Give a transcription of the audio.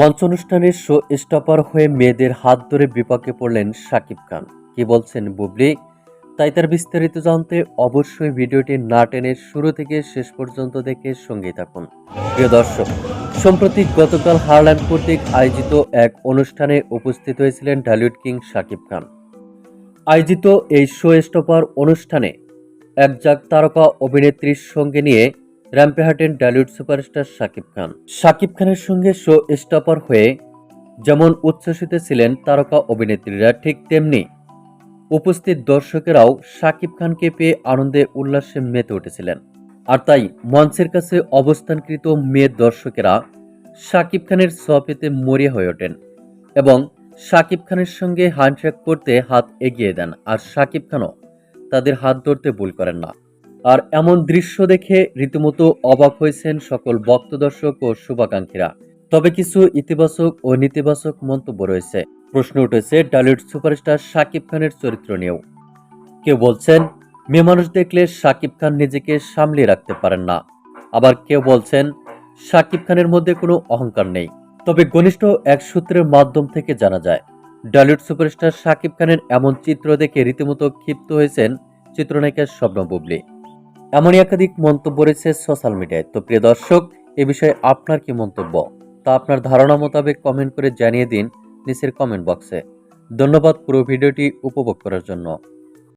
মঞ্চ অনুষ্ঠানের show stopper হয়ে মেয়েদের হাত ধরে বিপাকে পড়লেন শাকিব খান। কি বলছেন বুবলি? তাই তার বিস্তারিত জানতে অবশ্যই ভিডিওটি না টেনে শুরু থেকে শেষ পর্যন্ত দেখে সঙ্গেই থাকুন। প্রিয় দর্শক, সম্প্রতি গতকাল হারল্যান্ড কর্তৃক আয়োজিত এক অনুষ্ঠানে উপস্থিত হয়েছিলেন ঢালিউড কিং শাকিব খান। আয়োজিত এই শো স্টপার অনুষ্ঠানে একজাক তারকা অভিনেত্রীর সঙ্গে নিয়ে র্যাম্পে হাঁটেন ডালিউড সুপারস্টার শাকিব খান। শাকিব খানের সঙ্গে শো স্টপার হয়ে যেমন উচ্ছ্বসিত ছিলেন তারকা অভিনেত্রীরা, ঠিক তেমনি উপস্থিত দর্শকেরাও শাকিব খানকে পেয়ে আনন্দে উল্লাসে মেতে উঠেছিলেন। আর তাই মঞ্চের কাছে অবস্থানকৃত মেয়ে দর্শকেরা শাকিব খানের ছোঁয়া পেতে মরিয়া হয়ে ওঠেন এবং শাকিব খানের সঙ্গে হ্যান্ডশেক করতে হাত এগিয়ে দেন। আর শাকিব খানও তাদের হাত ধরতে ভুল করেন না। আর এমন দৃশ্য দেখে রীতিমতো অবাক হয়েছেন সকল ভক্ত দর্শক ও শুভাকাঙ্ক্ষীরা। তবে কিছু ইতিবাচক ও নেতিবাচক মন্তব্য রয়েছে। প্রশ্ন উঠেছে, ডালিউড সুপারস্টার শাকিব খানের চরিত্র নিয়েও। কেউ বলছেন, মেয়ে মানুষ দেখলে শাকিব খান নিজেকে সামলিয়ে রাখতে পারেন না। আবার কেউ বলছেন, শাকিব খানের মধ্যে কোনো অহংকার নেই। তবে ঘনিষ্ঠ এক সূত্রের মাধ্যম থেকে জানা যায়, ডালিউড সুপারস্টার শাকিব খানের এমন চিত্র দেখে রীতিমতো ক্ষিপ্ত হয়েছেন চিত্রনায়িকা স্বপ্ন বুবলি। এমনই একাধিক মন্তব্য রয়েছে সোশ্যাল মিডিয়ায়। তো প্রিয় দর্শক, এ বিষয়ে আপনার কি মন্তব্য? তা আপনার ধারণা মোতাবেক কমেন্ট করে জানিয়ে দিন নিচের কমেন্ট বক্সে। ধন্যবাদ পুরো ভিডিওটি উপভোগ করার জন্য।